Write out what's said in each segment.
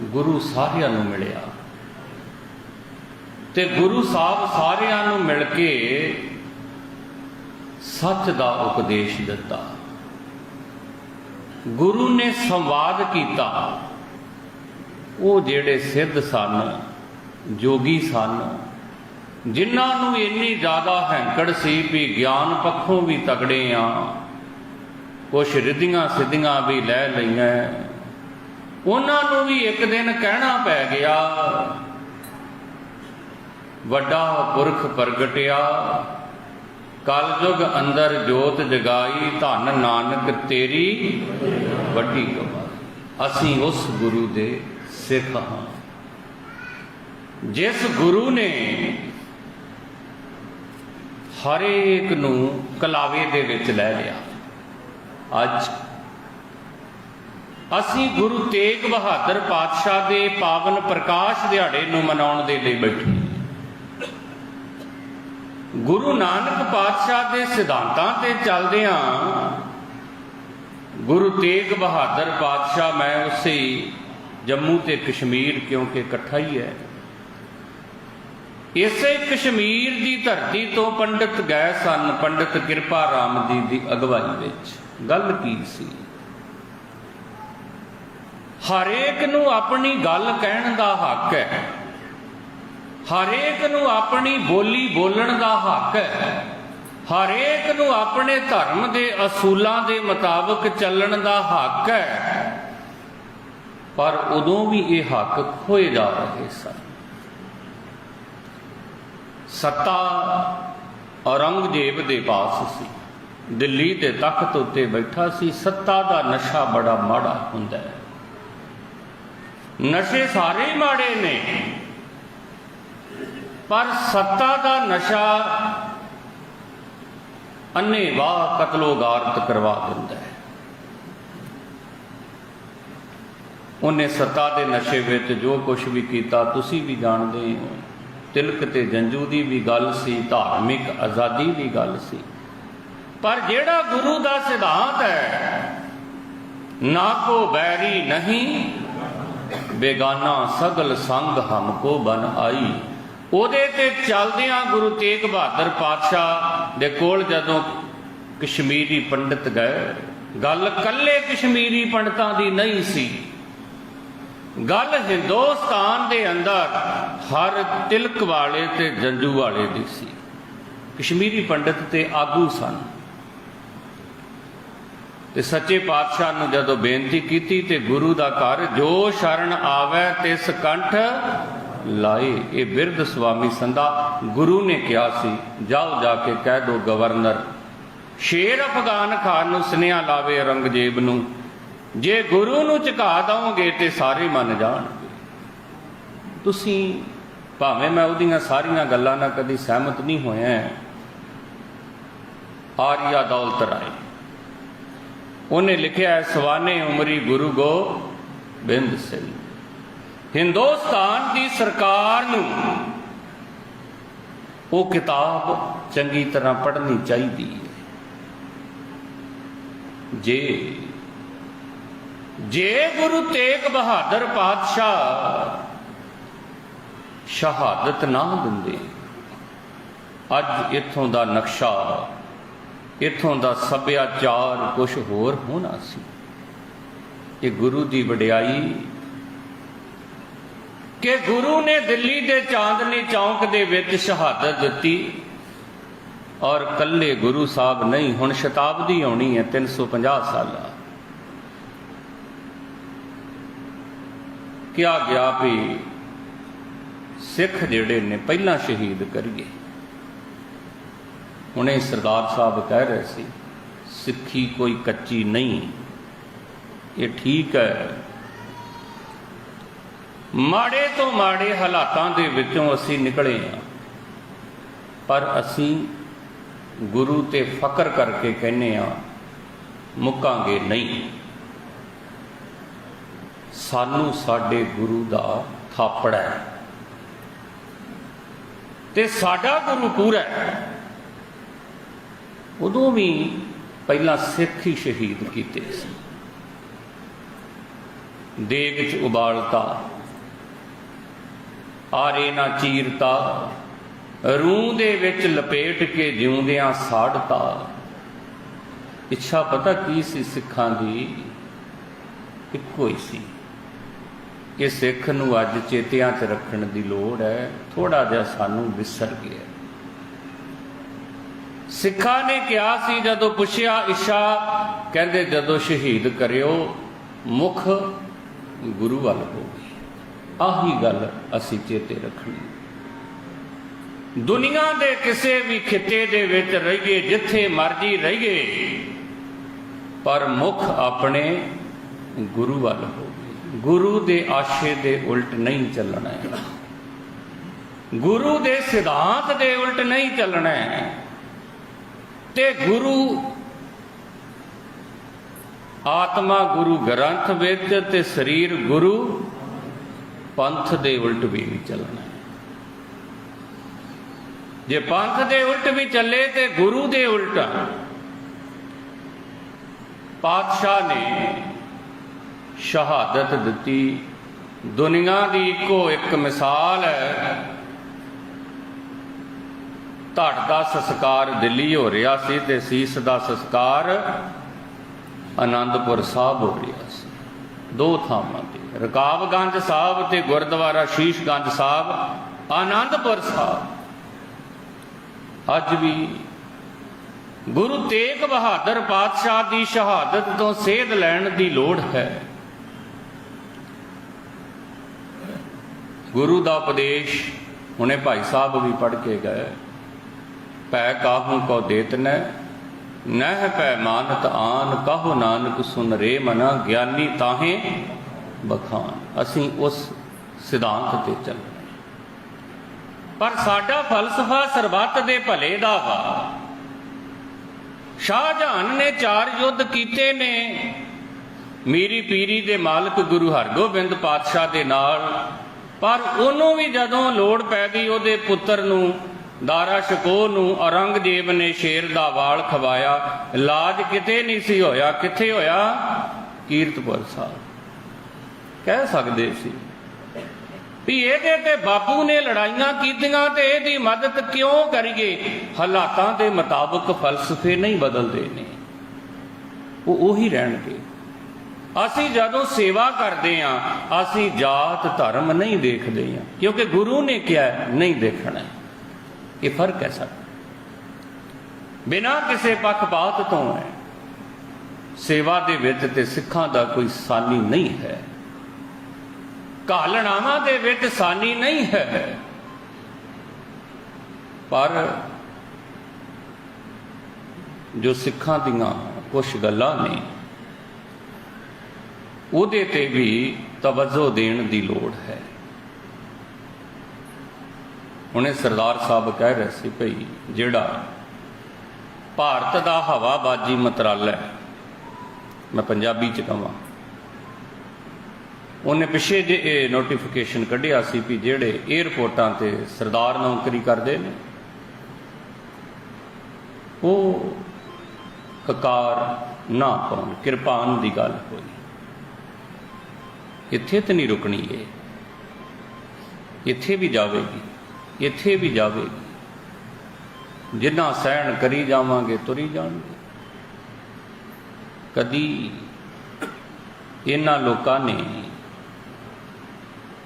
ਗੁਰੂ ਸਾਰਿਆਂ ਨੂੰ ਮਿਲਿਆ। ਤੇ ਗੁਰੂ ਸਾਹਿਬ ਸਾਰਿਆਂ ਨੂੰ ਮਿਲ ਕੇ ਸੱਚ ਦਾ ਉਪਦੇਸ਼ ਦਿੱਤਾ। ਗੁਰੂ ਨੇ ਸੰਵਾਦ ਕੀਤਾ। ਉਹ ਜਿਹੜੇ ਸਿੱਧ ਸਨ, ਜੋਗੀ ਸਨ, ਜਿਨ੍ਹਾਂ ਨੂੰ ਇੰਨੀ ਜ਼ਿਆਦਾ ਹੈਂਕੜ ਸੀ ਵੀ ਗਿਆਨ ਪੱਖੋਂ ਵੀ ਤਗੜੇ ਆ, ਕੁਛ ਰਿੱਧੀਆਂ ਸਿੱਧੀਆਂ ਵੀ ਲੈ ਲਈਆਂ। ਉਹਨਾਂ ਨੂੰ ਵੀ ਇੱਕ ਦਿਨ ਕਹਿਣਾ ਪੈ ਗਿਆ, ਵੱਡਾ ਪੁਰਖ ਪ੍ਰਗਟਿਆ, ਕਲਯੁਗ ਅੰਦਰ ਜੋਤ ਜਗਾਈ, ਧੰਨ ਨਾਨਕ ਤੇਰੀ ਵੱਡੀ ਕਮਾਈ ਅਸੀਂ ਉਸ ਗੁਰੂ ਦੇ ਸਿੱਖ ਹਾਂ। ਜਿਸ ਗੁਰੂ ਨੇ ਹਰੇਕ ਨੂੰ ਕਲਾਵੇ ਦੇ ਵਿੱਚ ਲੈ ਲਿਆ। ਅੱਜ ਅਸੀਂ ਗੁਰੂ ਤੇਗ ਬਹਾਦਰ ਪਾਤਸ਼ਾਹ ਦੇ ਪਾਵਨ ਪ੍ਰਕਾਸ਼ ਦਿਹਾੜੇ ਨੂੰ ਮਨਾਉਣ ਦੇ ਲਈ ਬੈਠੇ ਗੁਰੂ ਨਾਨਕ ਪਾਤਸ਼ਾਹ ਦੇ ਸਿਧਾਂਤਾਂ ਤੇ ਚੱਲਦਿਆਂ ਗੁਰੂ ਤੇਗ ਬਹਾਦਰ ਪਾਤਸ਼ਾਹ, ਮੈਂ ਉਸੇ ਜੰਮੂ ਤੇ ਕਸ਼ਮੀਰ ਕਿਉਂਕਿ ਇਕੱਠਾ ਹੀ ਹੈ। ਇਸੇ ਕਸ਼ਮੀਰ ਦੀ ਧਰਤੀ ਤੋਂ ਪੰਡਿਤ ਗਏ ਸਨ, ਪੰਡਿਤ ਕਿਰਪਾ ਰਾਮ ਜੀ ਦੀ ਅਗਵਾਈ ਵਿੱਚ। ਗੱਲ ਕੀ ਸੀ? ਹਰੇਕ ਨੂੰ ਆਪਣੀ ਗੱਲ ਕਹਿਣ ਦਾ ਹੱਕ ਹੈ। ਹਰੇਕ ਨੂੰ ਆਪਣੀ ਬੋਲੀ ਬੋਲਣ ਦਾ ਹੱਕ ਹੈ। ਹਰੇਕ ਨੂੰ ਆਪਣੇ ਧਰਮ ਦੇ ਅਸੂਲਾਂ ਦੇ ਮੁਤਾਬਕ ਚੱਲਣ ਦਾ ਹੱਕ ਹੈ। ਪਰ ਉਦੋਂ ਵੀ ਇਹ ਹੱਕ ਖੋਏ ਜਾ ਰਹੇ ਸਨ। ਸੱਤਾ ਔਰੰਗਜ਼ੇਬ ਦੇ ਪਾਸ ਸੀ। ਦਿੱਲੀ ਦੇ ਤਖਤ ਉੱਤੇ ਬੈਠਾ ਸੀ। ਸੱਤਾ ਦਾ ਨਸ਼ਾ ਬੜਾ ਮਾੜਾ ਹੁੰਦਾ ਹੈ। ਨਸ਼ੇ ਸਾਰੇ ਹੀ ਮਾੜੇ ਨੇ। ਪਰ ਸੱਤਾ ਦਾ ਨਸ਼ਾ ਅੰਨੇ ਵਾਹ ਕਤਲੋ ਗਾਰਤ ਕਰਵਾ ਦਿੰਦਾ ਹੈ। ਉਹਨੇ ਸੱਤਾ ਦੇ ਨਸ਼ੇ ਵਿੱਚ ਜੋ ਕੁਝ ਵੀ ਕੀਤਾ, ਤੁਸੀਂ ਵੀ ਜਾਣਦੇ ਹੋ। ਤਿਲਕ ਤੇ ਜੰਜੂ ਦੀ ਵੀ ਗੱਲ ਸੀ, ਧਾਰਮਿਕ ਆਜ਼ਾਦੀ ਦੀ ਗੱਲ ਸੀ। ਪਰ ਜਿਹੜਾ ਗੁਰੂ ਦਾ ਸਿਧਾਂਤ ਹੈ, ਨਾ ਕੋ ਬੈਰੀ ਨਹੀਂ ਬੇਗਾਨਾ ਸਗਲ ਸੰਗ ਹਮਕੋ ਬਨ ਆਈ। ਉਹਦੇ ਤੇ ਚੱਲਦਿਆਂ ਗੁਰੂ ਤੇਗ ਬਹਾਦਰ ਪਾਤਸ਼ਾਹ ਦੇ ਕੋਲ ਜਦੋਂ ਕਸ਼ਮੀਰੀ ਪੰਡਿਤ ਗਏ, ਗੱਲ ਕੱਲੇ ਕਸ਼ਮੀਰੀ ਪੰਡਤਾਂ ਦੀ ਨਹੀਂ ਸੀ। ਗੱਲ ਹਿੰਦੁਸਤਾਨ ਦੇ ਅੰਦਰ ਹਰ ਤਿਲਕ ਵਾਲੇ ਤੇ ਜੰਜੂ ਵਾਲੇ ਦੀ ਸੀ। ਕਸ਼ਮੀਰੀ ਪੰਡਿਤ ਤੇ ਆਗੂ ਸਨ। ਤੇ ਸੱਚੇ ਪਾਤਸ਼ਾਹ ਨੂੰ ਜਦੋਂ ਬੇਨਤੀ ਕੀਤੀ ਤੇ ਗੁਰੂ ਦਾ ਘਰ ਜੋ ਸ਼ਰਨ ਆਵੇ ਤਿਸ ਕੰਠ ਲਾਏ, ਇਹ ਬਿਰਧ ਸੁਆਮੀ ਸੰਧਾ ਗੁਰੂ ਨੇ ਕਿਹਾ ਸੀ, ਜਾਓ ਜਾ ਕੇ ਕਹਿ ਦੋ ਗਵਰਨਰ, ਸ਼ੇਰ ਅਫਗਾਨ ਖਾਨ ਨੂੰ ਸੁਨੇਹਾ ਲਾਵੇ ਔਰੰਗਜ਼ੇਬ ਨੂੰ, ਜੇ ਗੁਰੂ ਨੂੰ ਝੁਕਾ ਦਵੋਗੇ ਤੇ ਸਾਰੇ ਮੰਨ ਜਾਣਗੇ। ਤੁਸੀਂ, ਭਾਵੇਂ ਮੈਂ ਉਹਦੀਆਂ ਸਾਰੀਆਂ ਗੱਲਾਂ ਨਾਲ ਕਦੀ ਸਹਿਮਤ ਨਹੀਂ ਹੋਇਆ, ਆਰੀਆ ਦੌਲਤ ਰਾਏ। ਉਹਨੇ ਲਿਖਿਆ ਸਵਾਨੇ ਉਮਰੀ ਗੁਰੂ ਗੋਬਿੰਦ ਸਿੰਘ। ਹਿੰਦੁਸਤਾਨ ਦੀ ਸਰਕਾਰ ਨੂੰ ਉਹ ਕਿਤਾਬ ਚੰਗੀ ਤਰ੍ਹਾਂ ਪੜ੍ਹਨੀ ਚਾਹੀਦੀ ਹੈ। ਜੇ ਜੇ ਗੁਰੂ ਤੇਗ ਬਹਾਦਰ ਪਾਤਸ਼ਾਹ ਸ਼ਹਾਦਤ ਨਾ ਦਿੰਦੇ, ਅੱਜ ਇਥੋਂ ਦਾ ਨਕਸ਼ਾ ਇੱਥੋਂ ਦਾ ਸੱਭਿਆਚਾਰ ਕੁਝ ਹੋਰ ਹੋਣਾ ਸੀ। ਇਹ ਗੁਰੂ ਦੀ ਵਡਿਆਈ ਕਿ ਗੁਰੂ ਨੇ ਦਿੱਲੀ ਦੇ ਚਾਂਦਨੀ ਚੌਂਕ ਦੇ ਵਿੱਚ ਸ਼ਹਾਦਤ ਦਿੱਤੀ ਔਰ ਕੱਲੇ ਗੁਰੂ ਸਾਹਿਬ ਨਹੀਂ, ਹੁਣ ਸ਼ਤਾਬਦੀ ਆਉਣੀ ਹੈ 350 ਸਾਲਾ। ਕਿਹਾ ਗਿਆ ਵੀ ਸਿੱਖ ਜਿਹੜੇ ਨੇ ਪਹਿਲਾਂ ਸ਼ਹੀਦ ਕਰੀਏ। ਹੁਣੇ ਸਰਦਾਰ ਸਾਹਿਬ ਕਹਿ ਰਹੇ ਸੀ, ਸਿੱਖੀ ਕੋਈ ਕੱਚੀ ਨਹੀਂ, ਇਹ ਠੀਕ ਹੈ। ਮਾੜੇ ਤੋਂ ਮਾੜੇ ਹਾਲਾਤਾਂ ਦੇ ਵਿੱਚੋਂ ਅਸੀਂ ਨਿਕਲੇ ਹਾਂ। ਪਰ ਅਸੀਂ ਗੁਰੂ ਤੇ ਫਕਰ ਕਰਕੇ ਕਹਿੰਨੇ ਆ ਮੁੱਕਾਂਗੇ ਨਹੀਂ। ਸਾਨੂੰ ਸਾਡੇ ਗੁਰੂ ਦਾ ਥਾਪੜਾ ਹੈ। ਤੇ ਸਾਡਾ ਗੁਰੂ ਪੂਰਾ ਹੈ। ਉਦੋਂ ਵੀ ਪਹਿਲਾਂ ਸਿੱਖ ਹੀ ਸ਼ਹੀਦ ਕੀਤੇ ਸੀ। ਦੇਗ ਚ ਉਬਾਲਤਾ, ਆਰੇ ਨਾ ਚੀਰਤਾ, ਰੂਹ ਦੇ ਵਿੱਚ ਲਪੇਟ ਕੇ ਜਿਉਂਦਿਆਂ ਸਾੜਤਾ। ਇੱਛਾ ਪਤਾ ਕੀ ਸੀ ਸਿੱਖਾਂ ਦੀ? ਇੱਕੋ ਹੀ ਸੀ। ਕਿ ਸਿੱਖ ਨੂੰ ਅੱਜ ਚੇਤਿਆਂ 'ਚ ਰੱਖਣ ਦੀ ਲੋੜ ਹੈ ਥੋੜਾ ਜਿਹਾ ਸਾਨੂੰ ਵਿਸਰ ਗਿਆ। ਸਿੱਖਾਂ ਨੇ ਕਿਹਾ ਸੀ, ਜਦੋਂ ਪੁੱਛਿਆ ਇੱਛਾ ਕਹਿੰਦੇ, ਜਦੋਂ ਸ਼ਹੀਦ ਕਰਿਓ, ਮੁਖ ਗੁਰੂ ਵੱਲ ਹੋ ਆਹੀ ਗੱਲ ਅਸੀਂ ਚੇਤੇ ਰੱਖਣੀ ਦੁਨੀਆ ਦੇ ਕਿਸੇ ਵੀ ਖਿੱਤੇ ਦੇ ਵਿੱਚ ਰਹੀਏ, ਜਿੱਥੇ ਮਰਜ਼ੀ ਰਹੀਏ, ਪਰ ਮੁਖ ਆਪਣੇ ਗੁਰੂ ਵੱਲ ਹੋਵੇ ਗੁਰੂ ਦੇ ਆਸ਼ੇ ਦੇ ਉਲਟ ਨਹੀਂ ਚੱਲਣਾ ਹੈ। ਗੁਰੂ ਦੇ ਸਿਧਾਂਤ ਦੇ ਉਲਟ ਨਹੀਂ ਚੱਲਣਾ ਹੈ। ਤੇ ਗੁਰੂ ਆਤਮਾ ਗੁਰੂ ਗ੍ਰੰਥ ਵਿੱਚ ਤੇ ਸਰੀਰ ਗੁਰੂ ਪੰਥ ਦੇ ਉਲਟ ਵੀ ਨਹੀਂ ਚੱਲਣਾ। ਜੇ ਪੰਥ ਦੇ ਉਲਟ ਵੀ ਚੱਲੇ ਤੇ ਗੁਰੂ ਦੇ ਉਲਟ। ਪਾਤਸ਼ਾਹ ਨੇ ਸ਼ਹਾਦਤ ਦਿੱਤੀ। ਦੁਨੀਆ ਦੀ ਇੱਕੋ ਇੱਕ ਮਿਸਾਲ ਹੈ। ਧੜ ਦਾ ਸੰਸਕਾਰ ਦਿੱਲੀ ਹੋ ਰਿਹਾ ਸੀ ਤੇ ਸੀਸ ਦਾ ਸੰਸਕਾਰ ਆਨੰਦਪੁਰ ਸਾਹਿਬ ਹੋ ਰਿਹਾ ਸੀ। ਦੋ ਥਾਵਾਂ ਤੇ, ਰਕਾਬਗੰਜ ਸਾਹਿਬ ਤੇ ਗੁਰਦੁਆਰਾ ਸ਼ੀਸ਼ਗੰਜ ਸਾਹਿਬ ਆਨੰਦਪੁਰ ਸਾਹਿਬ। ਅੱਜ ਵੀ ਗੁਰੂ ਤੇਗ ਬਹਾਦਰ ਪਾਤਸ਼ਾਹ ਦੀ ਸ਼ਹਾਦਤ ਤੋਂ ਸੇਧ ਲੈਣ ਦੀ ਲੋੜ ਹੈ। ਗੁਰੂ ਦਾ ਉਪਦੇਸ਼ ਹੁਣੇ ਭਾਈ ਸਾਹਿਬ ਵੀ ਪੜ੍ਹ ਕੇ ਗਏ। ਭੈ ਕਾਹੂ ਕੋ ਦੇਤਨੈ ਨਹਿ ਪੈ ਮਾਨਤ ਆਨ, ਕਹੋ ਨਾਨਕ ਸੁਨ ਰੇ ਮਨਾ? ਗਿਆਨੀ ਤਾਹੇ ਬਖਾਨ। ਅਸੀਂ ਉਸ ਸਿਧਾਂਤ ਤੇ ਚੱਲ। ਪਰ ਸਾਡਾ ਫਲਸਫਾ ਸਰਬੱਤ ਦੇ ਭਲੇ ਦਾ ਵਾ। ਸ਼ਾਹਜਹਾਨ ਨੇ ਚਾਰ ਯੁੱਧ ਕੀਤੇ ਨੇ। ਮੀਰੀ ਪੀਰੀ ਦੇ ਮਾਲਕ ਗੁਰੂ ਹਰਗੋਬਿੰਦ ਪਾਤਸ਼ਾਹ ਦੇ ਨਾਲ। ਪਰ ਉਹਨੂੰ ਵੀ ਜਦੋਂ ਲੋੜ ਪੈ ਗਈ, ਉਹਦੇ ਪੁੱਤਰ ਨੂੰ ਦਾਰਾ ਸ਼ਕੋ ਨੂੰ ਔਰੰਗਜ਼ੇਬ ਨੇ ਸ਼ੇਰ ਦਾ ਵਾਲ ਖਵਾਇਆ। ਇਲਾਜ ਕਿਤੇ ਨਹੀਂ ਸੀ ਹੋਇਆ। ਕਿੱਥੇ ਹੋਇਆ? ਕੀਰਤਪੁਰ ਸਾਹਿਬ। ਕਹਿ ਸਕਦੇ ਸੀ ਵੀ ਇਹਦੇ ਤੇ ਬਾਪੂ ਨੇ ਲੜਾਈਆਂ ਕੀਤੀਆਂ ਤੇ ਇਹਦੀ ਮਦਦ ਕਿਉਂ ਕਰੀਏ? ਹਾਲਾਤਾਂ ਦੇ ਮੁਤਾਬਕ ਫਲਸਫੇ ਨਹੀਂ ਬਦਲਦੇ ਨੇ। ਉਹ ਉਹੀ ਰਹਿਣਗੇ। ਅਸੀਂ ਜਦੋਂ ਸੇਵਾ ਕਰਦੇ ਆਂ ਅਸੀਂ ਜਾਤ ਧਰਮ ਨਹੀਂ ਦੇਖਦੇ ਆਂ ਕਿਉਂਕਿ ਗੁਰੂ ਨੇ ਕਿਹਾ, ਨਹੀਂ ਦੇਖਣਾ। ਇਹ ਫ਼ਰਕ ਹੈ ਸਾਡਾ ਬਿਨਾਂ ਕਿਸੇ ਪੱਖਪਾਤ ਤੋਂ ਹੈ। ਸੇਵਾ ਦੇ ਵਿੱਚ ਤੇ ਸਿੱਖਾਂ ਦਾ ਕੋਈ ਸਾਨੀ ਨਹੀਂ ਹੈ। ਕਾਲਣਾਵਾਂ ਦੇ ਵਿੱਚ ਸਾਨੀ ਨਹੀਂ ਹੈ। ਪਰ ਜੋ ਸਿੱਖਾਂ ਦੀਆਂ ਕੁਝ ਗੱਲਾਂ ਨੇ, ਉਹਦੇ ਤੇ ਵੀ ਤਵੱਜੋ ਦੇਣ ਦੀ ਲੋੜ ਹੈ। ਉਹਨੇ ਸਰਦਾਰ ਸਾਹਿਬ ਕਹਿ ਰਹੇ ਸੀ ਭਈ ਜਿਹੜਾ ਭਾਰਤ ਦਾ ਹਵਾਬਾਜੀ ਮੰਤਰਾਲਾ ਮੈਂ ਪੰਜਾਬੀ ਚ ਕਹਾਂ ਉਹਨੇ ਪਿੱਛੇ ਜੇ ਇਹ ਨੋਟੀਫਿਕੇਸ਼ਨ ਕੱਢਿਆ ਸੀ ਵੀ ਜਿਹੜੇ 에ਅਰਪੋਰਟਾਂ ਤੇ ਸਰਦਾਰ ਨੌਕਰੀ ਕਰਦੇ ਨੇ, ਉਹ ਕਕਾਰ ਨਾ ਪਾਉਣ ਕਿਰਪਾਨ ਦੀ ਗੱਲ ਹੋਈ। ਇੱਥੇ ਤੇ ਨਹੀਂ ਰੁਕਣੀ ਇਹ, ਇੱਥੇ ਵੀ ਜਾਵੇਗੀ। ਇੱਥੇ ਵੀ ਜਾਵੇਗੀ ਜਿੰਨਾ ਸਹਿਣ ਕਰੀ ਜਾਵਾਂਗੇ, ਤੁਰੀ ਜਾਣਗੇ। ਕਦੀ ਇਹਨਾਂ ਲੋਕਾਂ ਨੇ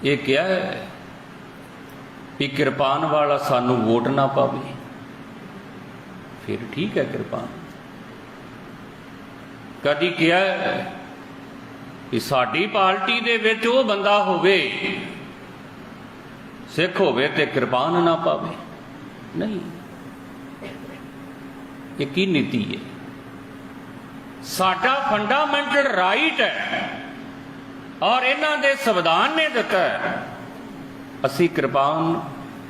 ਇਹ ਕਿਹਾ ਹੈ ਵੀ ਕਿਰਪਾਨ ਵਾਲਾ ਸਾਨੂੰ ਵੋਟ ਨਾ ਪਾਵੇ। ਫਿਰ ਠੀਕ ਹੈ ਕਿਰਪਾਨ। ਕਦੀ ਕਿਹਾ ਹੈ ਕਿ ਸਾਡੀ ਪਾਰਟੀ ਦੇ ਵਿੱਚ ਉਹ ਬੰਦਾ ਹੋਵੇ ਸਿੱਖ ਹੋਵੇ ਤੇ ਕਿਰਪਾਨ ਨਾ ਪਾਵੇ। ਨਹੀਂ। ਇਹ ਕੀ ਨੀਤੀ ਹੈ? ਸਾਡਾ ਫੰਡਾਮੈਂਟਲ ਰਾਈਟ ਹੈ। ਔਰ ਇਹਨਾਂ ਦੇ ਸੰਵਿਧਾਨ ਨੇ ਦਿੱਤਾ ਅਸੀਂ ਕਿਰਪਾਨ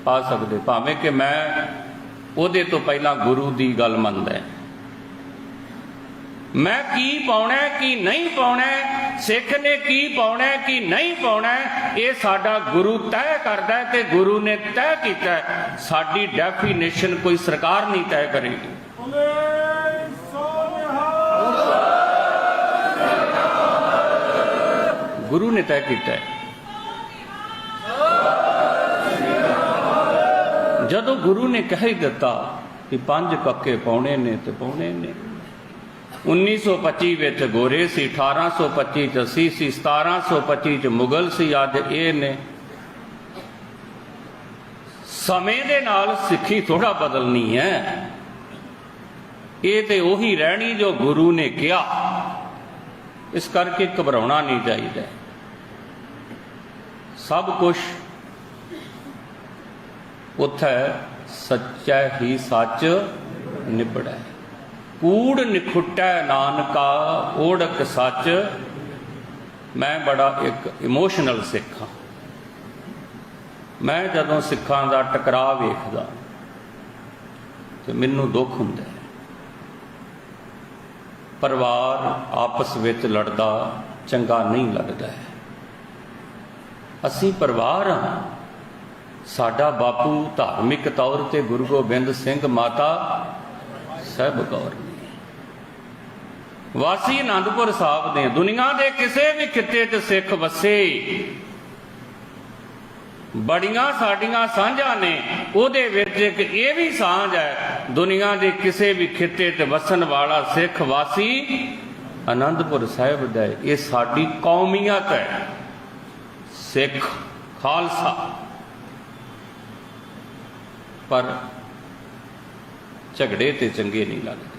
ਪਾ ਸਕਦੇ। ਭਾਵੇਂ ਕਿ ਮੈਂ ਉਹਦੇ ਤੋਂ ਪਹਿਲਾਂ ਗੁਰੂ ਦੀ ਗੱਲ ਮੰਨਦਾ ਮੈਂ ਕੀ ਪਾਉਣਾ ਕੀ ਨਹੀਂ ਪਾਉਣਾ ਸਿੱਖ ਨੇ ਕੀ ਪਾਉਣਾ ਕੀ ਨਹੀਂ ਪਾਉਣਾ ਇਹ ਸਾਡਾ ਗੁਰੂ ਤੈਅ ਕਰਦਾ ਤੇ ਗੁਰੂ ਨੇ ਤੈਅ ਕੀਤਾ ਸਾਡੀ ਡੈਫੀਨੇਸ਼ਨ ਕੋਈ ਸਰਕਾਰ ਨਹੀਂ ਤੈਅ ਕਰੇਗੀ। ਗੁਰੂ ਨੇ ਤੈਅ ਕੀਤਾ ਜਦੋਂ ਗੁਰੂ ਨੇ ਕਹਿ ਹੀ ਦਿੱਤਾ ਕਿ ਪੰਜ ਪੱਕੇ ਪਾਉਣੇ ਨੇ ਤੇ ਪਾਉਣੇ ਨੇ। 1925 ਵਿੱਚ ਗੋਰੇ ਸੀ 1825 ਚ ਸੀ ਸੀ 1725 ਚ ਮੁਗਲ ਸੀ, ਅੱਜ ਇਹ ਨੇ। ਸਮੇਂ ਦੇ ਨਾਲ ਸਿੱਖੀ ਥੋੜਾ ਬਦਲਣੀ ਹੈ। ਇਹ ਤੇ ਉਹੀ ਰਹਿਣੀ ਜੋ ਗੁਰੂ ਨੇ ਕਿਹਾ। ਇਸ ਕਰਕੇ ਘਬਰਾਉਣਾ ਨਹੀਂ ਚਾਹੀਦਾ। ਸਭ ਕੁਝ ਉੱਥੇ ਸੱਚਾ ਹੀ ਸੱਚ ਨਿਬੜੈ ਕੂੜ ਨਿਖੁਟੈ ਨਾਨਕਾ, ਓੜਕ ਸੱਚ। ਮੈਂ ਬੜਾ ਇੱਕ ਇਮੋਸ਼ਨਲ ਸਿੱਖ ਹਾਂ। ਮੈਂ ਜਦੋਂ ਸਿੱਖਾਂ ਦਾ ਟਕਰਾਅ ਵੇਖਦਾ, ਤੇ ਮੈਨੂੰ ਦੁੱਖ ਹੁੰਦਾ ਹੈ। ਪਰਿਵਾਰ ਆਪਸ ਵਿੱਚ ਲੜਦਾ, ਚੰਗਾ ਨਹੀਂ ਲੱਗਦਾ ਹੈ। ਅਸੀਂ ਪਰਿਵਾਰ ਹਾਂ। ਸਾਡਾ ਬਾਪੂ ਧਾਰਮਿਕ ਤੌਰ ਤੇ ਗੁਰੂ ਗੋਬਿੰਦ ਸਿੰਘ ਮਾਤਾ ਸਹਿਬ ਕੌਰ। ਵਾਸੀ ਆਨੰਦਪੁਰ ਸਾਹਿਬ ਦੇ, ਦੁਨੀਆ ਦੇ ਕਿਸੇ ਵੀ ਖਿੱਤੇ 'ਚ ਸਿੱਖ ਵਸੇ। ਬੜੀਆਂ ਸਾਡੀਆਂ ਸਾਂਝਾਂ ਨੇ, ਉਹਦੇ ਵਿੱਚ ਇੱਕ ਇਹ ਵੀ ਸਾਂਝ ਹੈ, ਦੁਨੀਆ ਦੇ ਕਿਸੇ ਵੀ ਖਿੱਤੇ 'ਚ ਵਸਣ ਵਾਲਾ ਸਿੱਖ ਵਾਸੀ ਆਨੰਦਪੁਰ ਸਾਹਿਬ ਦਾ ਇਹ ਸਾਡੀ ਕੌਮੀਅਤ ਹੈ। ਸਿੱਖ ਖਾਲਸਾ। ਪਰ ਝਗੜੇ ਤੇ ਚੰਗੇ ਨਹੀਂ ਲੱਗਦੇ।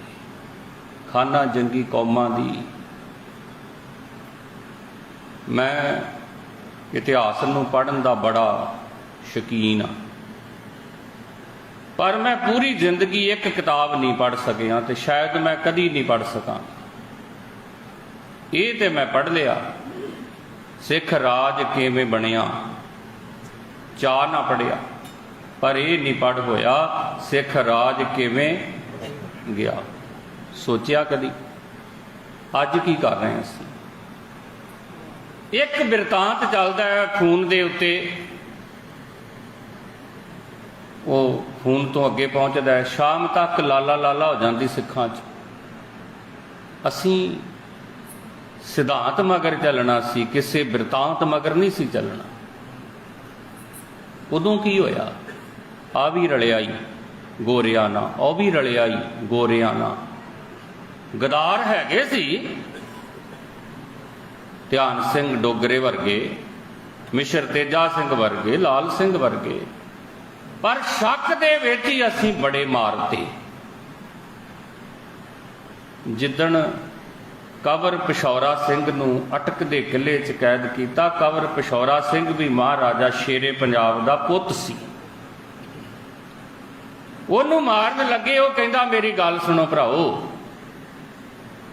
ਖਾਨਾ ਜੰਗੀ ਕੌਮਾਂ ਦੀ। ਮੈਂ ਇਤਿਹਾਸ ਨੂੰ ਪੜ੍ਹਨ ਦਾ ਬੜਾ ਸ਼ਕੀਨ ਆ ਪਰ ਮੈਂ ਪੂਰੀ ਜ਼ਿੰਦਗੀ ਇੱਕ ਕਿਤਾਬ ਨਹੀਂ ਪੜ੍ਹ ਸਕਿਆ ਤੇ ਸ਼ਾਇਦ ਮੈਂ ਕਦੀ ਨਹੀਂ ਪੜ੍ਹ ਸਕਾਂ। ਇਹ ਤੇ ਮੈਂ ਪੜ੍ਹ ਲਿਆ। ਸਿੱਖ ਰਾਜ ਕਿਵੇਂ ਬਣਿਆ? ਚਾਹ ਨਾ ਪੜਿਆ ਪਰ ਇਹ ਨਹੀਂ ਪੜ੍ਹ ਹੋਇਆ ਸਿੱਖ ਰਾਜ ਕਿਵੇਂ ਗਿਆ। ਸੋਚਿਆ ਕਦੀ? ਅੱਜ ਕੀ ਕਰ ਰਹੇ ਅਸੀਂ? ਇੱਕ ਬਿਰਤਾਂਤ ਚੱਲਦਾ ਹੈ ਖੂਨ ਦੇ ਉੱਤੇ। ਉਹ ਖੂਨ ਤੋਂ ਅੱਗੇ ਪਹੁੰਚਦਾ ਹੈ। ਸ਼ਾਮ ਤੱਕ ਲਾਲਾ ਲਾਲਾ ਹੋ ਜਾਂਦੀ ਸਿੱਖਾਂ 'ਚ। ਅਸੀਂ ਸਿਧਾਂਤ ਮਗਰ ਚੱਲਣਾ ਸੀ, ਕਿਸੇ ਬਿਰਤਾਂਤ ਮਗਰ ਨਹੀਂ ਸੀ ਚੱਲਣਾ। ਉਦੋਂ ਕੀ ਹੋਇਆ? ਆ ਵੀ ਰਲਿਆਈ ਈ ਗੋਰਿਆਂ ਉਹ ਵੀ ਰਲਿਆਈ ਈ ਗੋਰਿਆਂ ਗਦਾਰ ਹੈਗੇ ਸੀ। ਧਿਆਨ ਸਿੰਘ ਡੋਗਰੇ ਵਰਗੇ, ਮਿਸ਼ਰ ਤੇਜਾ ਸਿੰਘ ਵਰਗੇ, ਲਾਲ ਸਿੰਘ ਵਰਗੇ। ਪਰ ਸ਼ੱਕ ਦੇ ਵਿੱਚ ਹੀ ਅਸੀਂ ਬੜੇ ਮਾਰਤੇ ਜਿੱਦਣ ਕਵਰ ਪਿਸ਼ੌਰਾ ਸਿੰਘ ਨੂੰ ਅਟਕ ਦੇ ਕਿਲੇ 'ਚ ਕੈਦ ਕੀਤਾ, ਕਵਰ ਪਿਸ਼ੌਰਾ ਸਿੰਘ ਵੀ ਮਹਾਰਾਜਾ ਸ਼ੇਰੇ ਪੰਜਾਬ ਦਾ ਪੁੱਤ ਸੀ। ਉਹਨੂੰ ਮਾਰਨ ਲੱਗੇ, ਉਹ ਕਹਿੰਦਾ, ਮੇਰੀ ਗੱਲ ਸੁਣੋ ਭਰਾਓ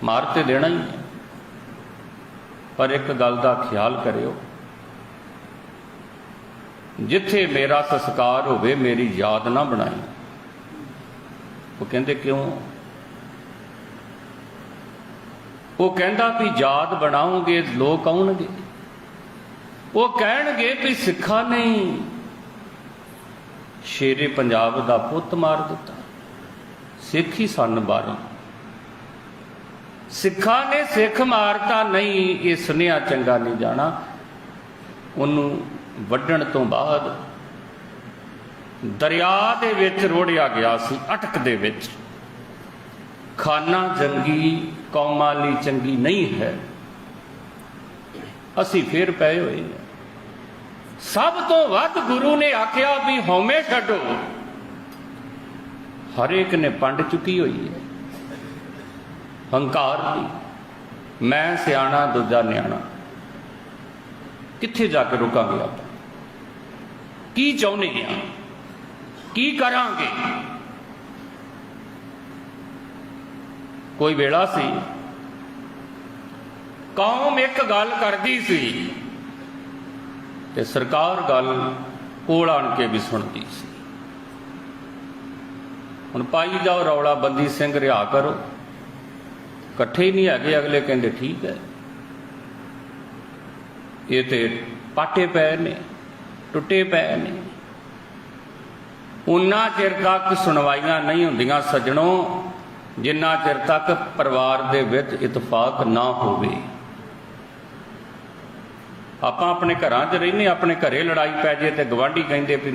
ਮਾਰ ਤੇ ਦੇਣਾ ਹੀ ਹੈ। ਪਰ ਇੱਕ ਗੱਲ ਦਾ ਖਿਆਲ ਕਰਿਓ, ਜਿੱਥੇ ਮੇਰਾ ਸੰਸਕਾਰ ਹੋਵੇ, ਮੇਰੀ ਯਾਦ ਨਾ ਬਣਾਈ। ਉਹ ਕਹਿੰਦੇ ਕਿਉਂ? ਉਹ ਕਹਿੰਦਾ ਵੀ ਯਾਦ ਬਣਾਉਂਗੇ, ਲੋਕ ਆਉਣਗੇ। ਉਹ ਕਹਿਣਗੇ ਵੀ ਸਿੱਖਾਂ ਨੇ ਸ਼ੇਰੇ ਪੰਜਾਬ ਦਾ ਪੁੱਤ ਮਾਰ ਦਿੱਤਾ। ਸਿੱਖ ਹੀ ਸਨ ਬਾਰਾਂ ਸਿੱਖਾਂ ਨੇ ਸਿੱਖ ਮਾਰਤਾ ਨਹੀਂ, ਇਹ ਸੁਨੇਹਾ ਚੰਗਾ ਨਹੀਂ ਜਾਣਾ। ਉਹਨੂੰ ਵੱਢਣ ਤੋਂ ਬਾਅਦ ਦਰਿਆ ਦੇ ਵਿੱਚ ਰੋੜਿਆ ਗਿਆ ਸੀ, ਅਟਕ ਦੇ ਵਿੱਚ। ਖਾਨਾ ਜੰਗੀ, ਕੌਮਾਂ ਲਈ ਚੰਗੀ ਨਹੀਂ ਹੈ। ਅਸੀਂ ਫੇਰ ਪਏ ਹੋਏ ਹਾਂ। ਸਭ ਤੋਂ ਵੱਧ ਗੁਰੂ ਨੇ ਆਖਿਆ ਵੀ ਹਉਮੈ ਛੱਡੋ। ਹਰੇਕ ਨੇ ਪੰਡ ਚੁੱਕੀ ਹੋਈ ਹੈ। ਹੰਕਾਰ ਦੀ। ਮੈਂ ਸਿਆਣਾ, ਦੂਜਾ ਨਿਆਣਾ। ਕਿੱਥੇ ਜਾ ਕੇ ਰੁਕਾਂਗੇ ਆਪਾਂ? ਕੀ ਚਾਹੁੰਦੇ ਆ ਕੀ ਕਰਾਂਗੇ? ਕੋਈ ਵੇਲਾ ਸੀ? ਕੌਮ ਇੱਕ ਗੱਲ ਕਰਦੀ ਸੀ ਤੇ ਸਰਕਾਰ ਗੱਲ ਕੋਲ ਆਣ ਕੇ ਵੀ ਸੁਣਦੀ ਸੀ। ਹੁਣ ਪਾਈ ਜਾਓ ਰੌਲਾ ਬੰਦੀ ਸਿੰਘ, ਰਿਹਾ ਕਰੋ। ਇਕੱਠੇ ਹੀ ਨਹੀਂ ਹੈਗੇ, ਅਗਲੇ ਕਹਿੰਦੇ ਠੀਕ ਹੈ। ਇਹ ਤੇ ਪਾਟੇ ਪਏ ਨੇ, ਟੁੱਟੇ ਪਏ ਨੇ। ਉਨਾ ਚਿਰ ਤੱਕ ਸੁਣਵਾਈਆਂ ਨਹੀਂ ਹੁੰਦੀਆਂ ਸੱਜਣੋ, ਜਿੰਨਾ ਚਿਰ ਤੱਕ ਪਰਿਵਾਰ ਦੇ ਵਿੱਚ ਇਤਫਾਕ ਨਾ ਹੋਵੇ। ਆਪਾਂ ਆਪਣੇ ਘਰਾਂ 'ਚ ਰਹਿੰਦੇ ਆਪਣੇ ਘਰੇ ਲੜਾਈ ਪੈ ਜੇ ਤੇ ਗਵਾਂਢੀ ਕਹਿੰਦੇ ਵੀ